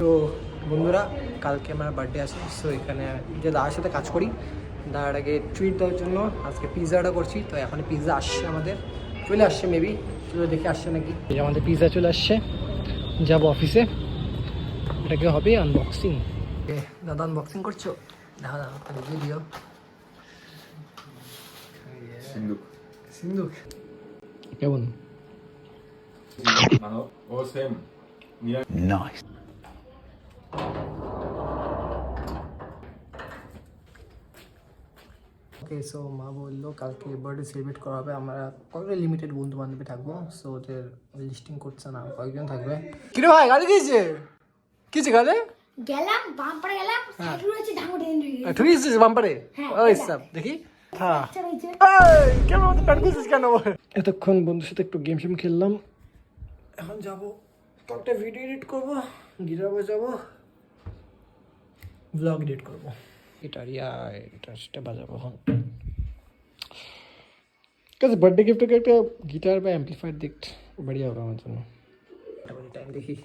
তো বন্ধুরা কালকে আমার বার্থডে আছে সো এখানে যে দাদার সাথে কাজ করি দাদার আগে ট্রিট দেওয়ার জন্য আজকে পিৎজাটা করছি তো এখন পিৎজা আসছে আমাদের। চলে আসছে মেবি চলো দেখে আসছে নাকি। এই আমাদের পিৎজা চলে আসছে যাব অফিসে এটাকে হবে আনবক্সিং দাদা আনবক্সিং করছ? দেখা দাদা দিও। সিন্ধুক। সিন্ধুক? কেমন ও সেম ওকে সো মা বলল কালকে বার্থডে সেলিব্রেট করা হবে আমরা কয়েকটা লিমিটেড বন্ধু বান্ধবী থাকব সো ওদের লিস্টিং করছে না কয়েকজন থাকবে কিরে ভাই গাড়ি দিয়েছে কিছে গাড়ি গেলাম বাম্পারে গেলাম সাইকেল রয়েছে ঢাঙ্গু টেনে ঢুকে ঠিক আছে বাম্পারে হ্যাঁ, ওই এটা। সব দেখি এতক্ষণ বন্ধুর সাথে একটু গেম সেম খেললাম। এখন যাব। কয়েকটা ভিডিও এডিট করব গিটার বাজাবো ব্লগ এডিট করব। গিটার ইয়া গিটারটা বাজাবো এখন। কাছে বার্থডে গিফটকে একটা গিটার বা অ্যাম্পলিফায়ার দিক বাড়িয়া হবে আমার জন্য। টাইম দেখি।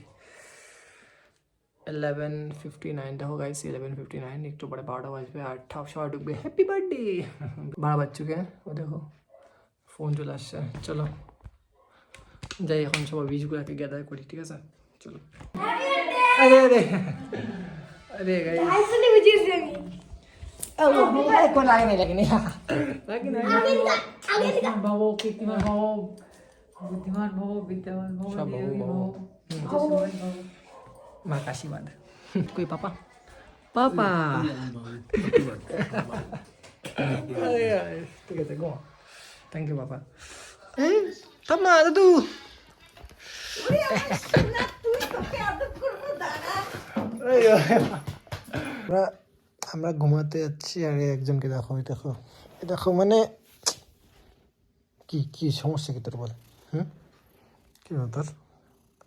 ইলেভেন ফিফটি নাইন দেখো গাইস ইলেভেন ফিফটি নাইন একটু পরে বারোটা বাজবে আটটা সবাই ঢুকবে হ্যাপি বার্থডে বারো বাচ্চুকে ও দেখো ফোন চলে আসছে চলো যাই এখন সবাই বীজগুলোকে গ্যাদার করি ঠিক আছে চলো আরে আরে আরে গাইস ভব মা কাশীবাদ কই পাপা পাপা আরে আরে, ঠিক আছে গো থ্যাংক ইউ পাপা থাম না দাদু আমরা আমরা ঘুমাতে যাচ্ছি আর একজনকে দেখো এই দেখো। এই দেখো মানে কি কি সমস্যা কি তোর বল? হুম? কি তোর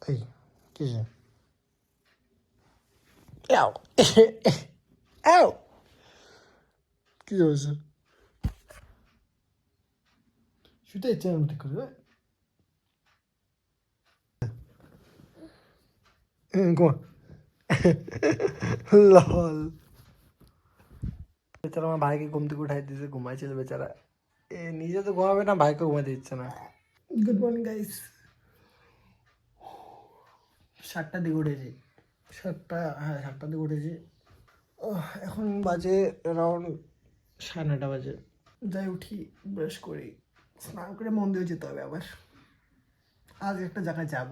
এই কি যে? Ow. Ow. কি হয়েছে? শুতে ইচ্ছে না ঠিক করে ঘুমা লল বেচারা আমার ভাইকে ঘুম থেকে উঠাই দিয়েছে ঘুমাইছিল বেচারা। এ নিজে তো ঘুমাবে না ভাইকে ঘুমাতে দিচ্ছে না। গুড মর্নিং গাইস সাতটার দিকে উঠেছি। সাতটা হ্যাঁ সাতটার দিকে উঠেছি। এখন বাজে অ্যারাউন্ড সাড়ে নটা বাজে। যাই উঠি ব্রাশ করি। স্নান করে মন্দিরে যেতে হবে আবার। আজ একটা জায়গায় যাব।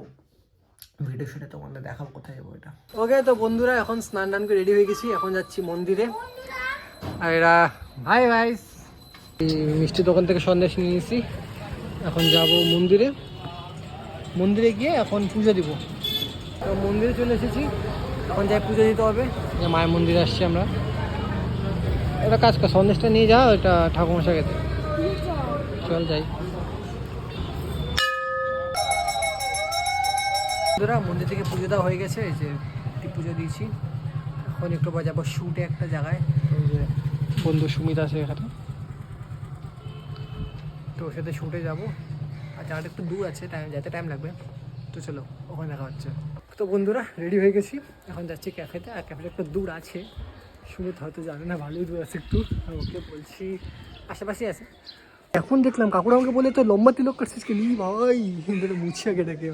ভিডিও শুটে তোমাদের দেখাবো কোথায় যাব এটা। ওকে তো বন্ধুরা, এখন স্নান টান করে রেডি হয়ে গেছি। এখন যাচ্ছি মন্দিরে। আর এরা ভাই ভাই মিষ্টি দোকান থেকে সন্দেশ নিয়ে নিয়েছি এখন যাব মন্দিরে। মন্দিরে গিয়ে এখন পুজো দিব। তো মন্দিরে চলে এসেছি। এখন যাই পুজো দিতে হবে। মায়ের মন্দিরে আসছি আমরা। এটা কাজ কর সন্দেশটা নিয়ে যাও এটা ঠাকুমশা খেতে চল যাই। বন্ধুরা মন্দির থেকে পুজো দেওয়া হয়ে গেছে এই যে একটি পুজো দিয়েছি। এখন একটু পর যাব শুটে একটা জায়গায়। ওই যে বন্ধু সুমিত আছে এখানে। তো ওর সাথে শুটে যাব। আর জায়গাটা একটু দূর আছে টাইম যেতে টাইম লাগবে। তো চলো ওখানে দেখা হচ্ছে। তো বন্ধুরা রেডি হয়ে গেছি। এখন যাচ্ছি ক্যাফেতে আর ক্যাফেটা একটু দূর আছে। সুমিত হয়তো জানে না, ভালোই দূর আছে একটু। ওকে বলছি আশেপাশে আছে। এখন দেখলাম কাকুরা আমাকে বলে তো লম্বা তিলক কাটছিস কে নি ভাই এটা মুছি আগে দেখে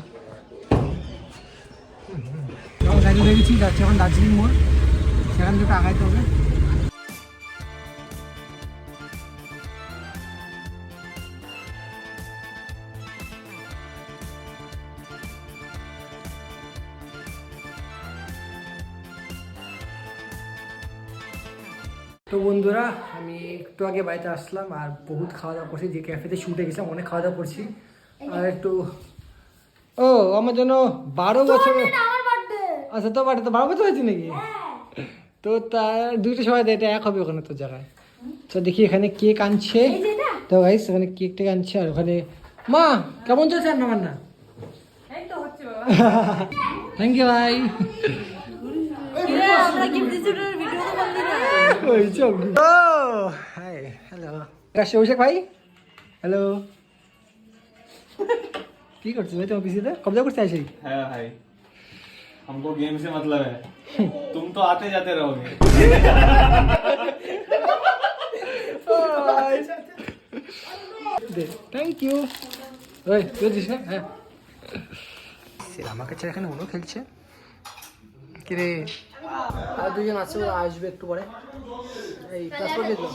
গাড়ি গেছি, যাচ্ছি এখন দার্জিলিং মোড়। সেখান থেকে আগাইতে হবে। বন্ধুরা আমি একটু আগে বাড়িতে আসলাম আর বহুত খাওয়া দাওয়া করছি। যে ক্যাফেতে শুটে গেছিলাম অনেক খাওয়া দাওয়া করছি আর একটু ও আমার জন্য বারো বার্থডে আচ্ছা তো বাড়িতে বারো বছর হয়েছে নাকি? তো তার দুইটা সময় দেয় এটা এক হবে ওখানে তোর জায়গায়। তো দেখি এখানে কেক আনছে তো গাইস ওখানে কেক টেক আনছে আর ওখানে মা কেমন চলছে রান্না বান্না? থ্যাংক ইউ ভাই আমরা গিফট দিচ্ছি ভিডিও তো বন্ধ না ওই চল ও হাই হ্যালো রাশি অভিষেক ভাই হ্যালো কি করছিস ভাই তোমার পিসিতে কবজা করতে আসি है भाई हमको गेम से मतलब है तुम तो आते जाते रहोगे থ্যাংক ইউ ওই তুই দিস না হ্যাঁ আমাকে ছাড়া এখানে অন্য খেলছে কিরে আর দুজন আছে ওরা আসবে একটু পরে। এই প্লাস করে দিলাম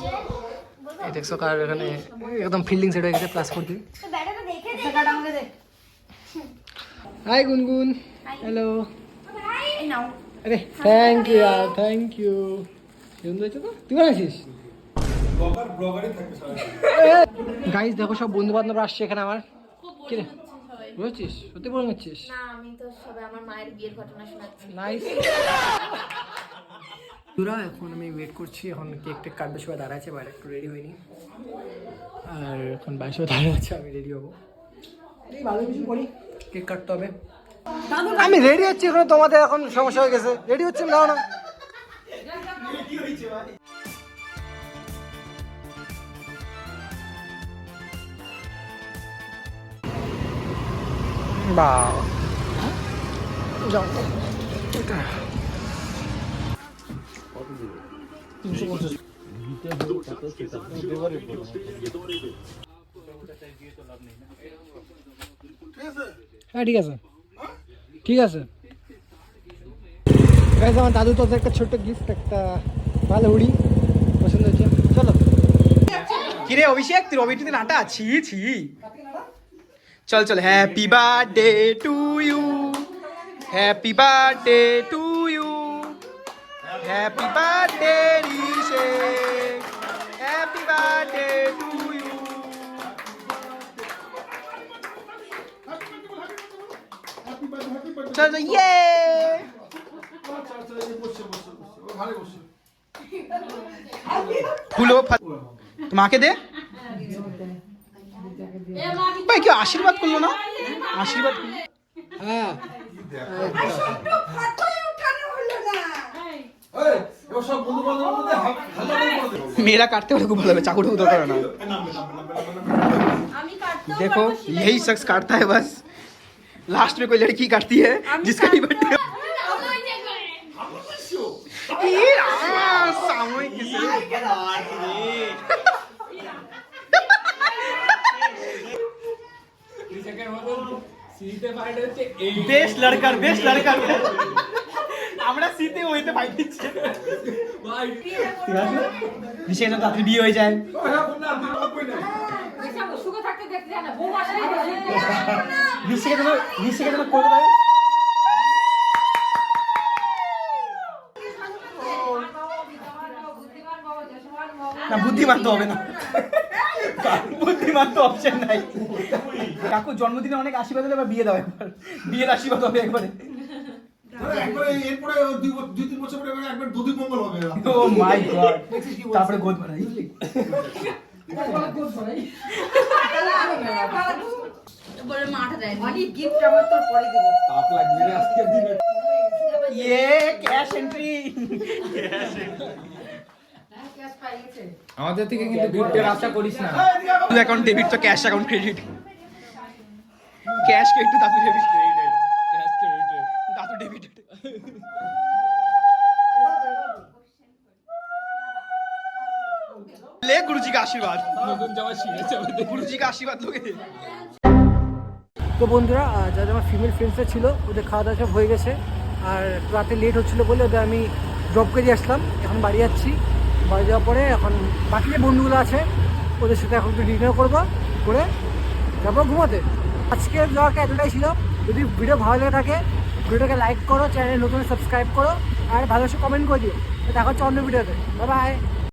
এই দেখছ কার এখানে একদম ফিল্ডিং সেট হয়ে গেছে প্লাস করে দিই তো ব্যাটাটা দেখে দে। টাকাটা আমাকে দে। হাই গুনগুন। হ্যালো আরে থ্যাংক ইউ यार থ্যাংক ইউ সুন্দর হয়েছে তো? তুই কেমন আছিস? গাইস দেখো সব বন্ধু বান্ধব আসছে এখানে আমার। কি রে? বুঝছিস সত্যি বলে নিচ্ছিস? না আমি তো সবে আমার মায়ের বিয়ের ঘটনা শোনাচ্ছি। নাইস দুরা এখন আমি ওয়েট করছি এখন কেক টেক কাটবে সবাই দাঁড়া আছে বাইরে একটু রেডি হয়নি। আর এখন বাইরে সবাই দাঁড়া আছে আমি রেডি হব। ভালো কিছু করি। কেক কাটতে হবে। আমি রেডি হচ্ছি এখন তোমাদের এখন সমস্যা হয়ে গেছে। রেডি হচ্ছে দাও না। বা হ্যাঁ ঠিক আছে। ঠিক আছে। আমার দাদু তো একটা ছোট্ট গিফট একটা ভালো উড়ি পছন্দ হচ্ছে চলো। কিরে অভিষেক তুই রবিটিতে নাটা ছি ছি। চল চল happy birthday to you happy birthday to you happy birthday Rishe happy birthday to you চল চল ইয়ে ফুলো ফা- মাকে দে ভাই কেউ আশীর্বাদ করলো না আশীর্বাদ করলো। হ্যাঁ मेरा काटते हुए खूब भालो चाकू उधर करो ना देखो यही शख्स काटता है बस लास्ट में कोई लड़की काटती है जिसका भी बर्थडे হচ্ছে এই বেশ লড়কার বেশ লড়কার। আমরা দিচ্ছি ভাই। বিশেষ না বিয়ে হয়ে যায়। বুদ্ধিমান তো হবে না। বুদ্ধিমান তো অপশন নাই। কাকু জন্মদিনে অনেক আশীর্বাদ হলে বিয়ে দাও একবার। বিয়ের আশীর্বাদ হবে একবারে। একবারে এরপরে দুই তিন বছর পরে একবার দুদিন মঙ্গল হবে। ও তারপরে গোদ বানাই। বলে মাঠে দেয় অনেক গিফট আমার তোর পরে দেবো। ইয়ে ক্যাশ এন্ট্রি আমাদের থেকে কিন্তু গিফটের আশা করিস না অ্যাকাউন্ট ডেবিট তো cash account credit cash credit দাদু ডেবিট দাদু ডেবিট ले गुरुजी का आशीर्वाद गुरुजी का आशीर्वाद लोगे তো বন্ধুরা আহ, যারা আমার ফিমেল ফ্রেন্ডসরা ছিল ওদের খাওয়া দাওয়া সব হয়ে গেছে আর রাতে লেট হচ্ছিল বলে ওদের আমি ড্রপ করে দিয়ে আসলাম এখন বাড়ি যাচ্ছি বাড়ি যাওয়ার পরে এখন বাকি যে বন্ধুগুলো আছে, ওদের সাথে এখন একটু ডিনার করব, করে তারপর ঘুমাতে। আজকে ব্লগটা এতটাই ছিল। যদি ভিডিও ভালো লেগে থাকে, ভিডিওটাকে লাইক করো চ্যানেল নতুন সাবস্ক্রাইব করো, আর ভালোবাসে কমেন্ট করে দিও। দেখা হচ্ছে অন্য ভিডিওতে বাই